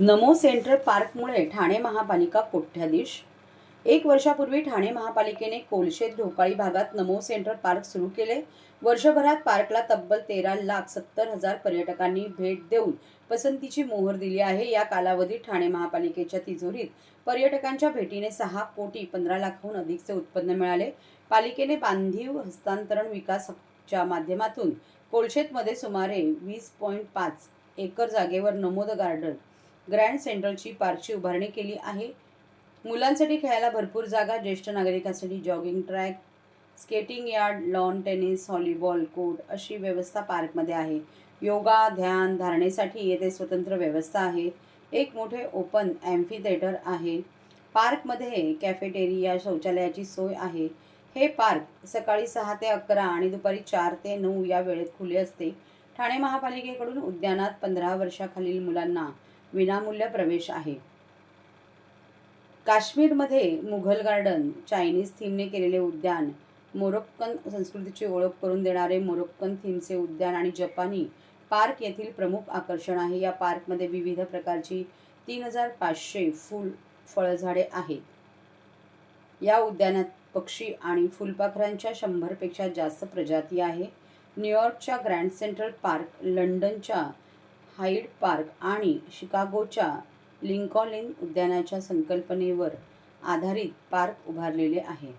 नमो central पार्कमुळे Thane महापालिका कोट्याधीश. एक वर्षापूर्वी ठाणे महापालिकेने कोलशेत ढोकाळी भागात नमो सेंट्रल पार्क सुरू केले. वर्षभरात पार्कला तब्बल तेरा लाख सत्तर हजार पर्यटकांनी भेट देऊन पसंतीची मोहर दिली आहे. या कालावधीत ठाणे महापालिकेच्या तिजोरीत पर्यटकांच्या भेटीने सहा कोटी पंधरा लाखाहून अधिकचे उत्पन्न मिळाले. पालिकेने बांधीव हस्तांतरण विकासच्या माध्यमातून कोलशेतमध्ये सुमारे वीस पॉईंट पाच एकर जागेवर नमोद गार्डन ग्रँड सेंट्रलची पार्कची उभारणी केली आहे. मुलांसाठी खेळायला भरपूर जागा ज्येष्ठ नागरिकांसाठी jogging track skating yard lawn tennis volleyball court अशी व्यवस्था पार्कमध्ये आहे. योगा ध्यान धारणेसाठी येथे स्वतंत्र व्यवस्था आहे. एक मोठे ओपन ॲम्फी थिएटर आहे. पार्कमध्ये कॅफेटेरिया शौचालयाची सोय आहे. हे पार्क सकाळी सहा ते अकरा आणि दुपारी चार ते नऊ या वेळेत खुले असते. ठाणे महापालिकेकडून उद्यानात पंधरा वर्षाखालील मुलांना विनामूल्य प्रवेश आहे. काश्मीरमध्ये मुघल गार्डन चायनीज थीमने केलेले उद्यान मोरोक्कन संस्कृतीची ओळख करून देणारे मोरोक्कन थीमचे उद्यान आणि जपानी पार्क येथील प्रमुख आकर्षण आहे. या पार्कमध्ये विविध प्रकारची तीन हजार पाचशे फुल फळझाडे आहेत. या उद्यानात पक्षी आणि फुलपाखरांच्या शंभरपेक्षा जास्त प्रजाती आहे. न्यूयॉर्कच्या ग्रँड सेंट्रल पार्क लंडनच्या हाईड पार्क आणि शिकागोच्या लिंकॉलिन उद्यानाच्या संकल्पनेवर आधारित पार्क उभारलेले आहे.